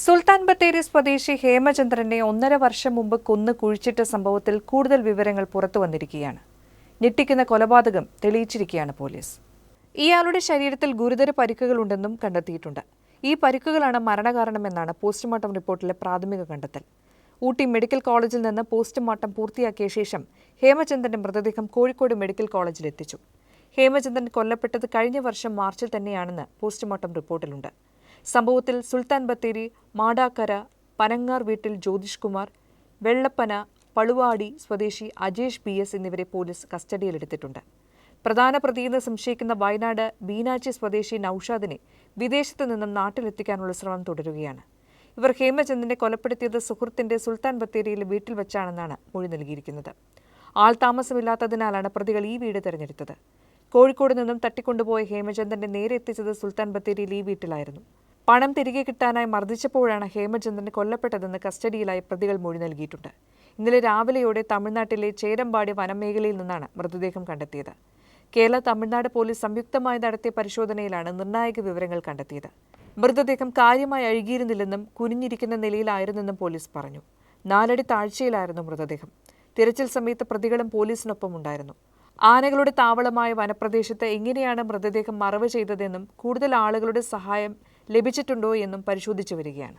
സുൽത്താൻ ബത്തേരി സ്വദേശി ഹേമചന്ദ്രനെ ഒന്നര വർഷം മുമ്പ് കൊന്നു കുഴിച്ചിട്ട സംഭവത്തിൽ കൂടുതൽ വിവരങ്ങൾ പുറത്തു വന്നിരിക്കുകയാണ്. ഞെട്ടിക്കുന്ന കൊലപാതകം തെളിയിച്ചിരിക്കുകയാണ് പോലീസ്. ഇയാളുടെ ശരീരത്തിൽ ഗുരുതര പരിക്കുകളുണ്ടെന്നും കണ്ടെത്തിയിട്ടുണ്ട്. ഈ പരിക്കുകളാണ് മരണകാരണമെന്നാണ് പോസ്റ്റ്മോർട്ടം റിപ്പോർട്ടിലെ പ്രാഥമിക കണ്ടെത്തൽ. ഊട്ടി മെഡിക്കൽ കോളേജിൽ നിന്ന് പോസ്റ്റ്മോർട്ടം പൂർത്തിയാക്കിയ ശേഷം ഹേമചന്ദ്രന്റെ മൃതദേഹം കോഴിക്കോട് മെഡിക്കൽ കോളേജിൽ എത്തിച്ചു. ഹേമചന്ദ്രൻ കൊല്ലപ്പെട്ടത് കഴിഞ്ഞ വർഷം മാർച്ചിൽ തന്നെയാണെന്ന് പോസ്റ്റ്മോർട്ടം റിപ്പോർട്ടിലുണ്ട്. സംഭവത്തിൽ സുൽത്താൻ ബത്തേരി മാടാക്കര പനങ്ങാർ വീട്ടിൽ ജ്യോതിഷ് കുമാർ വെള്ളപ്പന പളുവാടി സ്വദേശി അജേഷ് ബി എസ് എന്നിവരെ പോലീസ് കസ്റ്റഡിയിലെടുത്തിട്ടുണ്ട്. പ്രധാന പ്രതിയെന്ന് സംശയിക്കുന്ന വയനാട് ബീനാച്ചി സ്വദേശി നൌഷാദിനെ വിദേശത്ത് നിന്നും നാട്ടിലെത്തിക്കാനുള്ള ശ്രമം തുടരുകയാണ്. ഇവർ ഹേമചന്ദ്രനെ കൊലപ്പെടുത്തിയത് സുഹൃത്തിന്റെ സുൽത്താൻ ബത്തേരിയിലെ വീട്ടിൽ വെച്ചാണെന്നാണ് മൊഴി നൽകിയിരിക്കുന്നത്. ആൾ താമസമില്ലാത്തതിനാലാണ് പ്രതികൾ ഈ വീട് തെരഞ്ഞെടുത്തത്. കോഴിക്കോട് നിന്നും തട്ടിക്കൊണ്ടുപോയ ഹേമചന്ദ്രനെ നേരെ എത്തിച്ചത് സുൽത്താൻ ബത്തേരിയിൽ ഈ വീട്ടിലായിരുന്നു. പണം തിരികെ കിട്ടാനായി മർദ്ദിച്ചപ്പോഴാണ് ഹേമചന്ദ്രൻ കൊല്ലപ്പെട്ടതെന്ന് കസ്റ്റഡിയിലായി പ്രതികൾ മൊഴി നൽകിയിട്ടുണ്ട്. ഇന്നലെ രാവിലെയോടെ തമിഴ്നാട്ടിലെ ചേരമ്പാടി വനമേഖലയിൽ നിന്നാണ് മൃതദേഹം കണ്ടെത്തിയത്. കേരള തമിഴ്നാട് പോലീസ് സംയുക്തമായി നടത്തിയ പരിശോധനയിലാണ് നിർണായക വിവരങ്ങൾ കണ്ടെത്തിയത്. മൃതദേഹം കാര്യമായി അഴുകിയിരുന്നില്ലെന്നും കുനിഞ്ഞിരിക്കുന്ന നിലയിലായിരുന്നെന്നും പോലീസ് പറഞ്ഞു. നാലടി താഴ്ചയിലായിരുന്നു മൃതദേഹം. തിരച്ചിൽ സമയത്ത് പ്രതികളും പോലീസിനൊപ്പം ഉണ്ടായിരുന്നു. ആനകളുടെ താവളമായ വനപ്രദേശത്ത് എങ്ങനെയാണ് മൃതദേഹം മറവ് ചെയ്തതെന്നും കൂടുതൽ ആളുകളുടെ സഹായം ലഭിച്ചിട്ടുണ്ടോ എന്നും പരിശോധിച്ചു വരികയാണ്.